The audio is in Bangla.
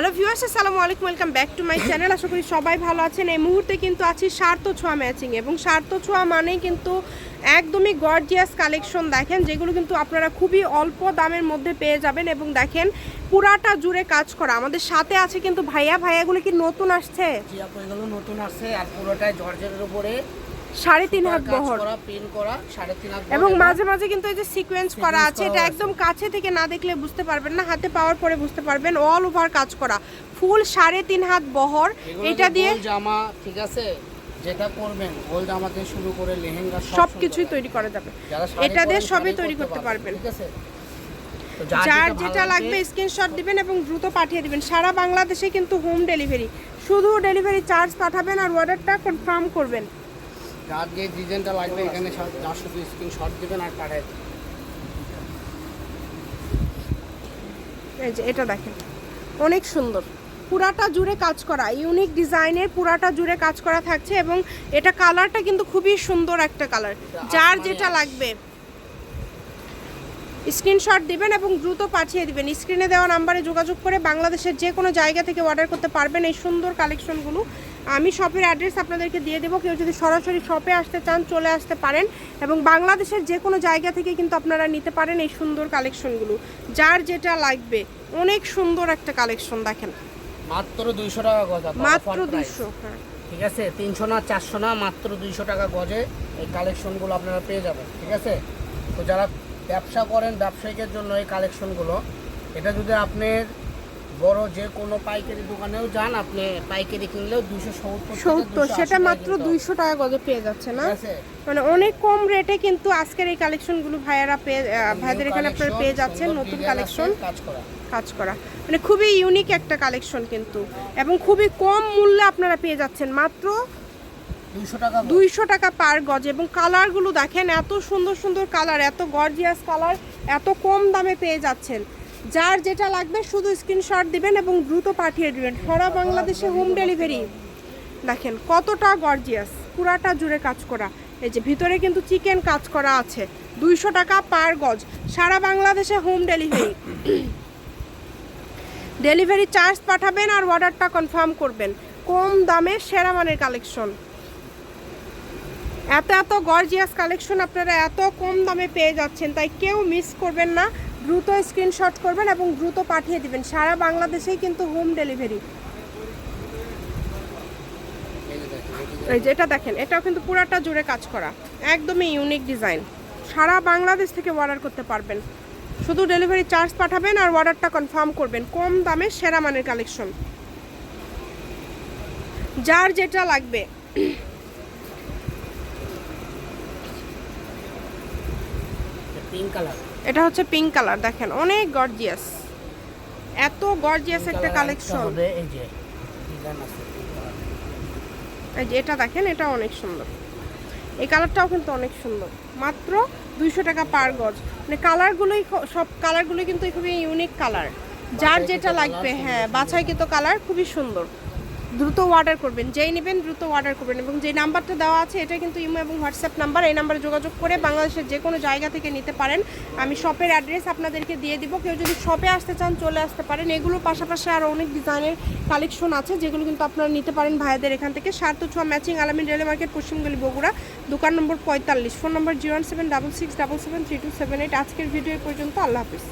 হ্যালো ভিউয়ার্স, আসসালামু আলাইকুম, welcome back to my channel. আশা করি সবাই ভালো আছেন। এই মুহূর্তে কিন্তু আছি সার্থ ছোঁয়া ম্যাচিং। এবং সার্থ ছোঁয়া মানেই কিন্তু একদমই গর্জিয়াস কালেকশন দেখেন, যেগুলো কিন্তু আপনারা খুবই অল্প দামের মধ্যে পেয়ে যাবেন। এবং দেখেন, পুরাটা জুড়ে কাজ করা। আমাদের সাথে আছে কিন্তু ভাইয়া। ভাইয়াগুলো কি নতুন আসছে? নতুন আসছে আর পুরোটাই জর্জেটের উপরে। সাড়ে তিন হাত বহর। এবং মাঝে মাঝে কিন্তু এই যে সিকোয়েন্স করা আছে এটা একদম কাছে থেকে না দেখলে বুঝতে পারবেন না হাতে পাওয়ার পরে বুঝতে পারবেন। অল ওভার কাজ করা। ফুল সাড়ে তিন হাত বহর। এটা দিয়ে জামা ঠিক আছে? যেটা করবেন গোল জামা থেকে শুরু করে লেহেঙ্গা সব কিছুই তৈরি করা যাবে। এটা দিয়ে সবই তৈরি করতে পারবেন। ঠিক আছে? যার যেটা লাগবে স্ক্রিনশট দিবেন এবং দ্রুত পাঠিয়ে দিবেন। সারা বাংলাদেশে কিন্তু হোম ডেলিভারি শুধু ডেলিভারি চার্জ পাঠাবেন আর অর্ডারটা কনফার্ম করবেন। যার যে ডিজাইনটা লাগবে এখানে যার শুধু স্ক্রিনশট দিবেন আর পাঠায় এই যে এটা দেখেন। অনেক সুন্দর। পুরাটা জুড়ে কাজ করা ইউনিক ডিজাইনের পুরাটা জুড়ে কাজ করা থাকছে এবং এটা কালারটা কিন্তু খুবই সুন্দর একটা কালার। যার যেটা লাগবে। স্ক্রিনশট দিবেন এবং দ্রুত পাঠিয়ে দিবেন। স্ক্রিনে দেওয়া নাম্বারে যোগাযোগ করে বাংলাদেশের যে কোনো জায়গা থেকে অর্ডার করতে পারবেন এই সুন্দর কালেকশনগুলো আমি শপের অ্যাড্রেস আপনাদেরকে দিয়ে দেবো। কেউ যদি সরাসরি শপে আসতে চান চলে আসতে পারেন এবং বাংলাদেশের যে কোনো জায়গা থেকে কিন্তু আপনারা নিতে পারেন এই সুন্দর কালেকশনগুলো। যার যেটা লাগবে অনেক সুন্দর একটা কালেকশন দেখেন। মাত্র দুইশো টাকা গজ মাত্র। দুশো হ্যাঁ। ঠিক আছে? তিনশো না চারশো না মাত্র দুইশো টাকা গজে এই কালেকশনগুলো আপনারা পেয়ে যাবেন। ঠিক আছে? তো যারা ব্যবসা করেন ব্যবসায়িকের জন্য এই কালেকশনগুলো এটা যদি আপনার বড় যে কোনো পাইকারি দোকানেও যান আপনি পাইকারি কিনলেও দুশো সত্তর সেটা মাত্র দুইশো টাকা গজে পেয়ে যাচ্ছে না? মানে অনেক কম রেটে কিন্তু আজকের এই কালেকশনগুলো ভাইয়ারা পেয়ে ভাইদের এখানে আপনারা পেয়ে যাচ্ছেন নতুন কালেকশন কাজ করা। কাজ করা। মানে খুবই ইউনিক একটা কালেকশন কিন্তু। এবং খুবই কম মূল্যে আপনারা পেয়ে যাচ্ছেন মাত্র দুইশো টাকা পার গজ। এবং কালারগুলো দেখেন এত সুন্দর সুন্দর কালার এত গর্জিয়াস কালার এত কম দামে পেয়ে যাচ্ছেন। যার যেটা লাগবে শুধু স্ক্রিনশট দিবেন এবং দ্রুত পাঠিয়ে দিবেন। সারা বাংলাদেশে হোম ডেলিভারি দেখেন, কতটা গর্জিয়াস পুরাটা জুড়ে কাজ করা। এই যে ভিতরে কিন্তু চিকেন কাজ করা আছে। দুইশো টাকা পার গজ। সারা বাংলাদেশে হোম ডেলিভারি ডেলিভারি চার্জ পাঠাবেন আর অর্ডারটা কনফার্ম করবেন। কম দামে সেরা মানের কালেকশন এত এত গর্জিয়াস কালেকশন আপনারা এত কম দামে পেয়ে যাচ্ছেন, তাই কেউ মিস করবেন না। দ্রুত স্ক্রিনশট করবেন এবং দ্রুত পাঠিয়ে দিবেন। সারা বাংলাদেশেই কিন্তু হোম ডেলিভারি এই যে এটা দেখেন, এটাও কিন্তু পুরাটা জুড়ে কাজ করা। একদমই ইউনিক ডিজাইন সারা বাংলাদেশ থেকে অর্ডার করতে পারবেন। শুধু ডেলিভারি চার্জ পাঠাবেন আর অর্ডারটা কনফার্ম করবেন। কম দামে সেরা মানের কালেকশন যার যেটা লাগবে। পিঙ্ক কালার এটা হচ্ছে পিঙ্ক কালার দেখেন অনেক গর্জিয়াস এত গর্জিয়াস একটা কালেকশন এই যে। এই এটা দেখেন এটা অনেক সুন্দর। এই কালারটাও কিন্তু অনেক সুন্দর। মাত্র দুইশো টাকা পার গজ। মানে কালারগুলোই সব কালারগুলোই কিন্তু খুবই ইউনিক কালার যার যেটা লাগবে হ্যাঁ। বাছাইকৃত কালার খুবই সুন্দর। দ্রুত অর্ডার করবেন। যেই নেবেন দ্রুত অর্ডার করবেন এবং যে নাম্বারটা দেওয়া আছে, এটা কিন্তু ইমো এবং হোয়াটসঅ্যাপ নাম্বার। এই নাম্বারে যোগাযোগ করে বাংলাদেশের যে কোনো জায়গা থেকে নিতে পারেন। আমি শপের অ্যাড্রেস আপনাদেরকে দিয়ে দিব। কেউ যদি শপে আসতে চান, চলে আসতে পারেন। এগুলোর পাশাপাশি আরও অনেক ডিজাইনের কালেকশন আছে, যেগুলো কিন্তু আপনারা নিতে পারেন ভাইয়াদের এখান থেকে। সার্থ ছোঁয়া ম্যাচিং আলামিন রেল মার্কেট পশ্চিমগলি বগুড়া। দোকান নম্বর পঁয়তাল্লিশ। Phone number zero seven double six double seven three two seven eight. আজকের ভিডিও পর্যন্ত। আল্লাহ হাফিজ।